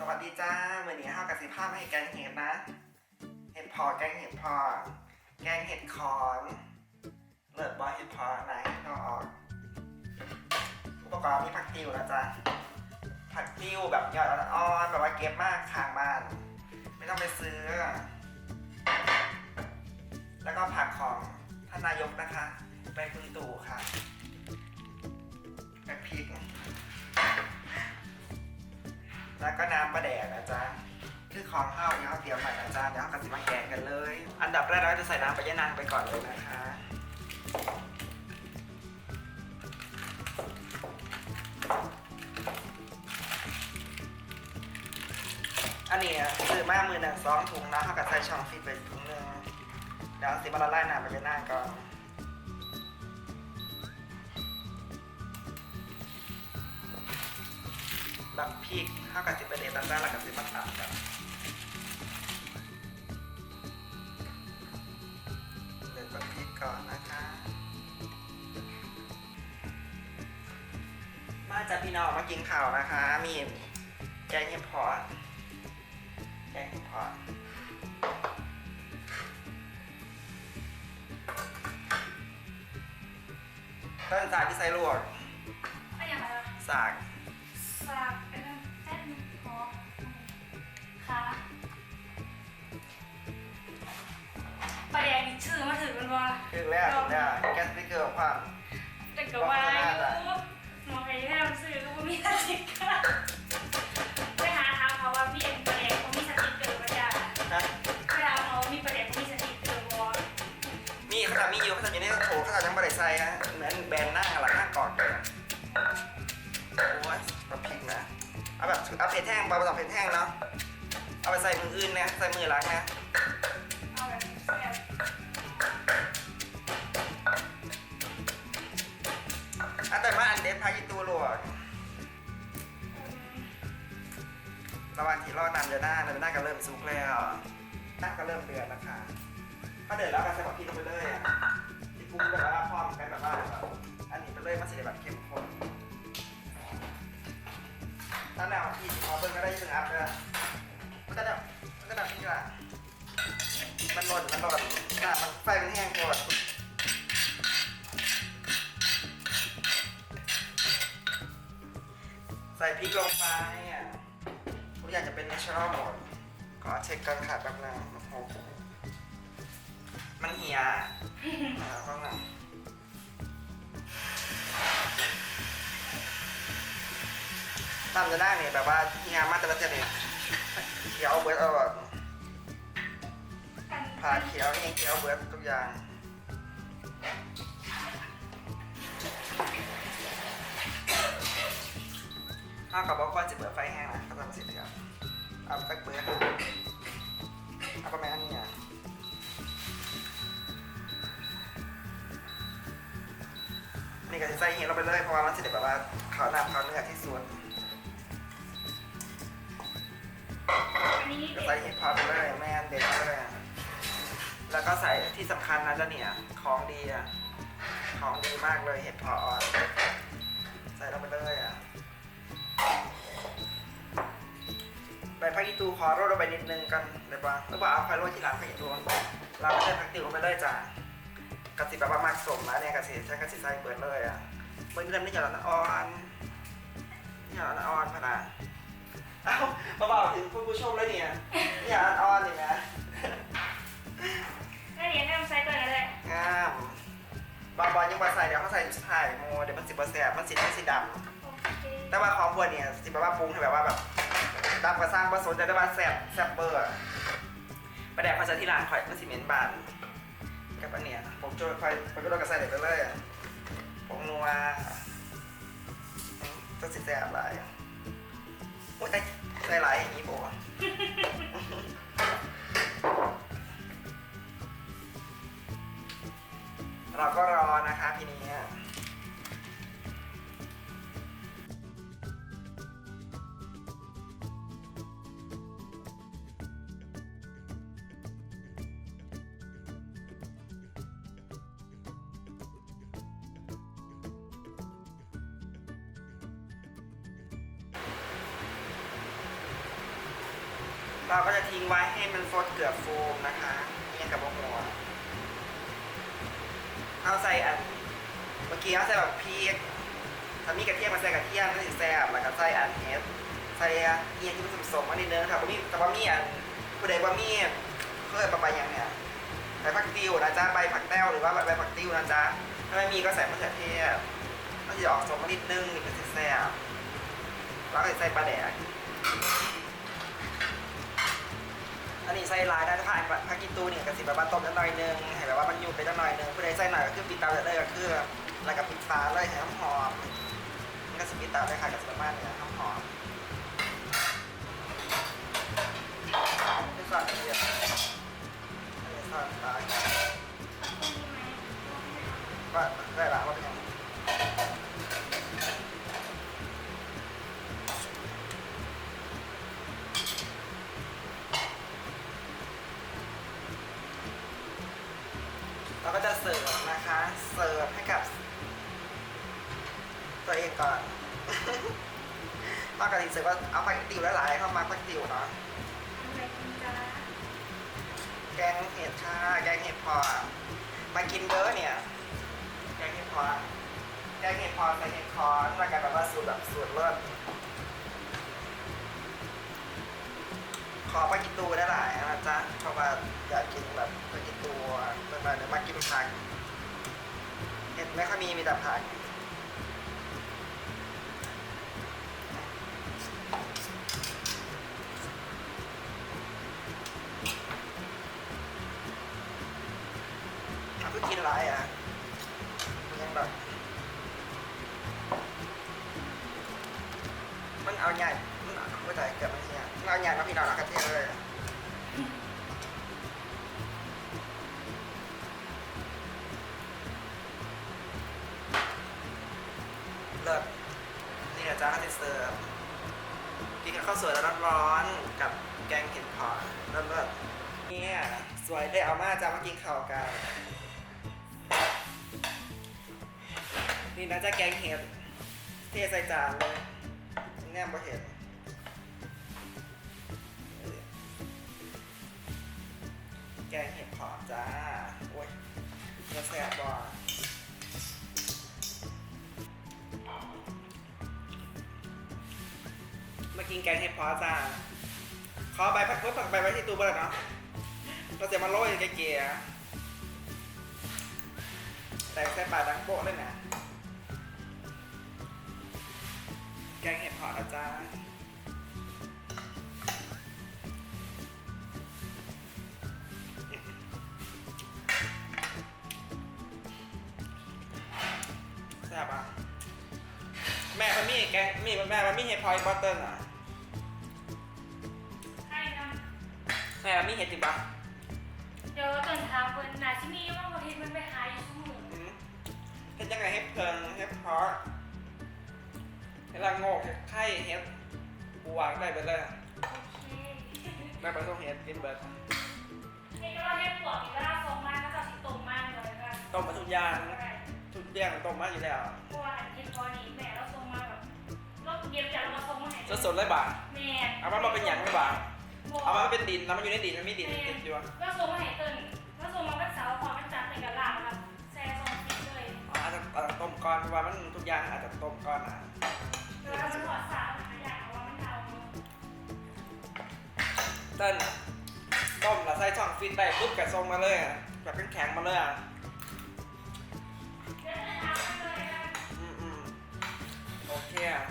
สวัสดีจ้าวันนี้ห้ากับสิภาพให้แกงเห็ดนะ เห็ดพอแกงเห็ดพอ แกงเห็ดคอน เลิศบอเห็ดพอไหนก็ออก อุปกรณ์มีผักติ้วนะจ๊ะ ผักติ้วแบบยอดอ่อนแบบว่าเก็บมากข้างบ้าน ไม่ต้องไปซื้อ แล้วก็ผักของท่านนายกนะคะใบคุณตู่ค่ะแบพริก แล้วก็น้ำปลาแดกนะจ๊ะคือของข้าวเนี่ยเขาเตรียมใหม่นะจ๊ะเดี๋ยวกระสิมาแกงกันเลย อันดับแรกเราจะใส่น้ำปลายะนางไปก่อนเลยนะคะอันนี้ซื้อมามือหนึ่งสองถุงนะเขากับใส่ช่องฟิตไปถุงหนึ่งเดี๋ยวสิมาละลายน้ำปลายะนางก่อน บักพริกข้าวกับสิบเป็นเอ็ดด้านแล้วกับสิบมาตัดกันเลือกบักพริกก่อนนะคะ มาจากพี่น้องมากินข้าวนะคะ มีแกงเห็ดเพอแกงเห็ดเพอต้นสายที่ใส่ลวกก็อย่างไรสากสาก ชื่อมาถึงมันว่าคือแรกเนี่ยแกสติ๊กเกอร์ความแต่ก็ว่าอยู่มองไปแค่ซื้อก็ว่ามีสติ๊กเกอร์ไปหาถามเขาว่าพี่เอ็มประเดี๋ยวเขามีสติ๊กเกอร์มาจ้ะนะไปถามเขามีประเดี๋ยวเขามีสติ๊กเกอร์บอมีขนาดมีอยู่ขนาดอยู่ในโถขนาดยังไม่ได้ใส่ฮะเหมือนแบรนด์หน้าหลังหน้ากอดเลยโอ้ยแบบพริกนะเอาแบบเอาเผ็ดแห้งเอาแบบเผ็ดแห้งเนาะเอาไปใส่มืออื่นนะใส่มือหลังนะ ระหว่างที่รอดน้ำจะหน้าน้ำจะหน้าก็เริ่มสุกแล้วน้ำก็เริ่มเดือดแล้วค่ะพอเดือดแล้วก็ใส่ผักพริกลงไปเลยอะที่ปรุงแบบว่าพร้อมกันแบบว่าอันนี้ไปเลยมันจะได้แบบเข้มข้นถ้าแนวที่พอเบิ่งก็ได้ยินอัพเลยมันก็แบบมันก็แบบนี้แหละมันหล่นมันหล่นอะมันไฟมันแห้งก่อนใส่พริกลงไปอะ ทุกอย่างจะเป็น natural หมดขอเช็คกันค่ะแป๊บนึงโอ้โหมันเหี่ยอ่าเพราะงั้นตามจะได้เนี่ยแบบว่าเหี่ยมากแต่ละเทเนี่ยเขียวเบิร์ดเอาแบบผ่าเขียวเองเขียวเบิร์ดทุกอย่าง ถ้ากับบอกว่าจะเบิดไฟแห้งนะก็ทำเสร็จแล้วเอาไปเบิร์ดเอาประมาณนี้อะนี่ก็จะใส่เห็ดลงไปเลยเพราะว่ามันจะได้แบบว่าขาวหน้าขาวเนื้อที่สุดอันนี้ก็ใส่เห็ดพอไปเลยแม่นเด็ดเลยแล้วก็ใส่ที่สำคัญนะเจ้าเนี่ยของดีอะของดีมากเลยเห็ดพออ่อนใส่ลงไปเลย พักอีตูขอโรยลงไปนิดนึงกันได้ปะหรือว่าเอาไฟโรยที่หลังพักอีตูเราไม่ได้พักติวลงไปเลยจ้ะกระสิแบบว่ามากสมนะเนี่ยกระสิใช้กระสิใส่เปิดเลยอะเมื่อเดือนนี่อย่าละอ่อนอย่าละอ่อนพะนะเอ้าเบาๆถึงคุณผู้ชมเลยเนี่ยอย่าละอ่อนนี่นะก็เรียนให้มันใช้ตัวนั้นเลยงามบางบอลยังมาใส่เดี๋ยวเขาใส่ถ่ายโมเดี๋ยวมันสิบเปอร์เซ็นต์มันสีมันสีดโอเคำแต่ว่าของพวกเนี่ยสิแบบว่าปรุงให้แบบว่าแบบ ดำกระสร้างผสมจะได้ว่าแซ่บแซ่บเบอร์ประแดกภาษาที่ร้านข่อยมันสีเหม็นบานกับอันเนี้ยผมโจยไฟผมก็โดนกระใส่เด็ดไปเลยผมนัวจะสิแซ่บหลายโอ้ยได้ได้หลายอย่างนี้โบเราก็รอนะคะทีนี้ เราก็จะทิ้งไว้ให้มันฟดเกือบโฟมนะคะเนี่ยกับหัวเอาใส่อันเมื่อกี้เอาใส่แบบพริกถ้ามีกระเทียมมาใส่กระเทียมก็สิแซ่บแล้วก็ใส่อันเฮ็ดใส่เอียงที่มันสมๆมาในิดนึงครับบ่มีแต่ว่ามีอันผู้ใดว่ามีเพื่อประไปอย่างเนี่ยใบผักติ้วนะจ๊ะใบผักแต้วหรือว่าใบผักติ้วนะจ๊ะถ้าไม่มีก็ใส่มะเขือเทศก็จะออกสมมานิดนึงนี่เป็นสิแซ่บแล้วก็ใส่ปลาแดก ใส่ลายได้ถ้าอันผักกินตูเนี่ยกระสิแบบว่าต้มนิดหน่อยนึงให้แบบว่ามันอยู่ไปนิดหน่อยนึงผู้ใดใส่หน่อยก็คือปิดเตาได้เลยก็คือแล้วก็ปิดฝาเลยให้น้ำหอมนี่ก็สิปิดเตาได้ค่ะกับสิประมาเนี้ยน้ำหอมไม่สอดเดียวไม่สอดตายว่าได้ละว่าเป็น ปกติเสิร์ฟว่าเอาผักติ๋วหลายๆเข้ามาผักติ๋วเนาะแกงเห็ดค่ะแกงเห็ดพอมากินเด้อเนี่ย แกงเห็ดพอแกงเห็ดพอใส่เห็ดคอนแล้วกันแบบว่าสูตรแบบสูตรเลิศขอปากินตูได้หลายนะจ๊ะเพราะว่าอยากกินแบบปากินตูเมื่อไหร่เดี๋ยวมากินผักเห็ดไม่ค่อยมีมีแต่ผัก เอาเพื่อกินหลายอะยังแบบมันเอาใหญ่มันเอาไม่ได้เกิดมันเนี่ยมันเอาใหญ่มาพี่น้องรักกันเท่เลย นี่นะจะแกงเห็ด เทใส่จานเลยแนมบ่เห็ดแกงเห็ดขอบจ้า โอ้ยจะแสบบ่มากินแกงเห็ดพอจ้า ขอใบพัดพุทธใบไว้ที่ตู้เบอร์เนาะ เราจะมาโรยเก๋ๆแต่ใส่ปลาดังโบะเลยนะ แกงเห็ดเผาะนะจ๊ะแซ่บอะแม่มันมีแกงมีแม่มันมีเห็ดพอยบัตเตอร์อะให้นะแม่มันมีเห็ดจริงปะเดี๋ยวต้นทางเพิ่นน่าสิมีว่าบ่เฮ็ดมันไปหาอยู่ซุมื้ออืมเห็ดยังไงเห็ดเพลิงเห็ดเพาะเห็ด ละโงกเห็ดไข่เห็ดบวกได้ไปเลยโอเคแม่ไปต้องเห็ดกินเบิร์ดเฮ็ดก็เฮ็ดปวกอีกแล้วส่งมาแล้วก็สิต้มมาเลยก็ต้มมาทุกอย่างได้ทุกอย่างต้มมาอยู่แล้วเพราะว่าอันเฮ็ดพอนี่แม่เราส่งมาแบบรถเก็บจากเราส่งมาให้สดๆเลยบ่าแม่เอามามาเป็นอย่างเลยบ่าบ่เอามาเป็นดินแล้วมันอยู่ในดินมันมีดินติดอยู่อะก็ส่งมาให้เติ้นก็ส่งมาวันเสาร์พอวันจันทร์เลยก็ลาครับแซ่ส่งฟรีเลยอ๋ออาจจะอาจจะต้มก้อนเพราะว่ามันทุกอย่างอาจจะต้มก้อนอะ ต้นต้มแล้วใส่ช่องฟิตได้ปุ๊บกระทรงมาเลยอะแบบเป็นแข็งๆมาเลยอะอืมอืมโอเคอะ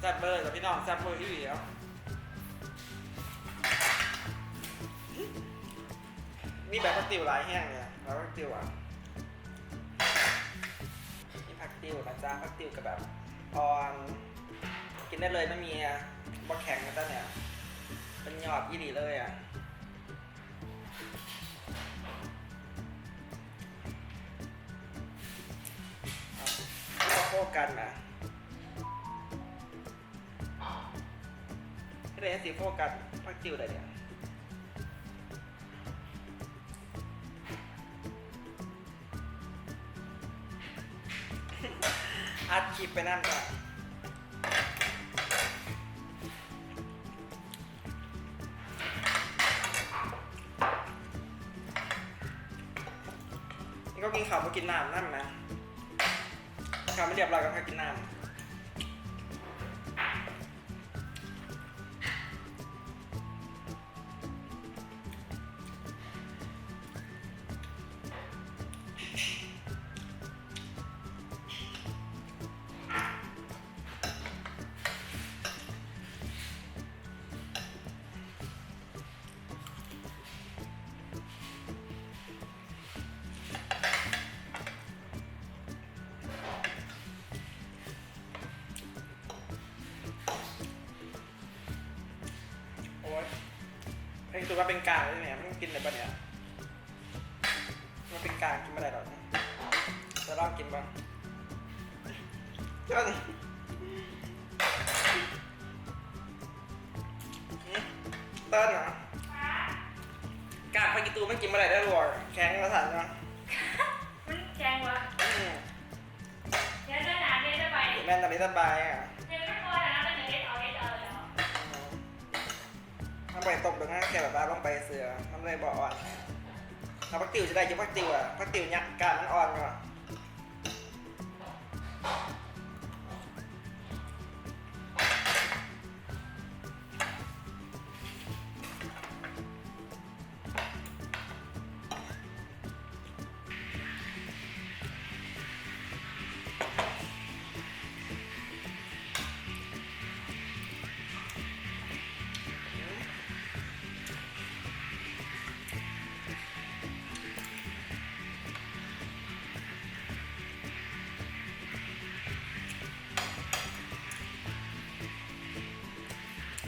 แซ่บเบอร์กับพี่น้องแซ่บเบอร์ที่เหลียวมีแบบติวหลายแห้งเนี่ยแล้วผักติวอะ ติวนะจ๊ะผักติวกับแบบอ่อนกินได้เลยไม่มีอะบะแข็งนะจ๊ะเนี่ยเป็นยอดยี่หลีเลยอะเอาไม่ต้องโกันนะไม่ได้สีโฟกันพักจิวเลยเนี่ย คลิปไปนั่นก่อนี่ก็กินข้าวมากินน้ำนั่นนะข้าวไม่เรียบร้อยก็แค่กินน้ำ ไอ้ตัวก็เป็นกลางเลยเนี่ยมันกินอะไรปะเนี่ยมันเป็นกลางกินไม่ได้หรอกจะลองกินบ้างจนอืมเต้นเหรอกากไปกี่ตัวไม่กินไม่ได้ได้หรอกแข็งมาสั่นเนาะมันแข็งวะอืมเดี๋ยวจะหนาเดี๋ยวจะไปแม่นตอนนี้สบายอะ ไปตกดังนั้นแค่แบบว่าต้องไปเสือทำเลยบอกอ่อนถ้าพักติวจะได้กินพักติวอะพักติวเนี่ยการมันอ่อนก่อน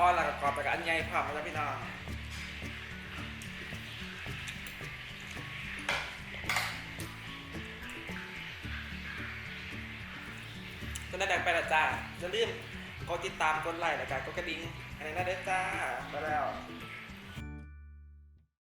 อ่อนแล้วก็กรอบแต่ก็อันใหญ่พร้อมแล้วพี่น้องก็ได้ดังไปละจ้าอย่าลืมกดติดตามกดไลค์แล้วก็กดกระดิ่งอะไรนั่นเด้จ้าไปแล้ว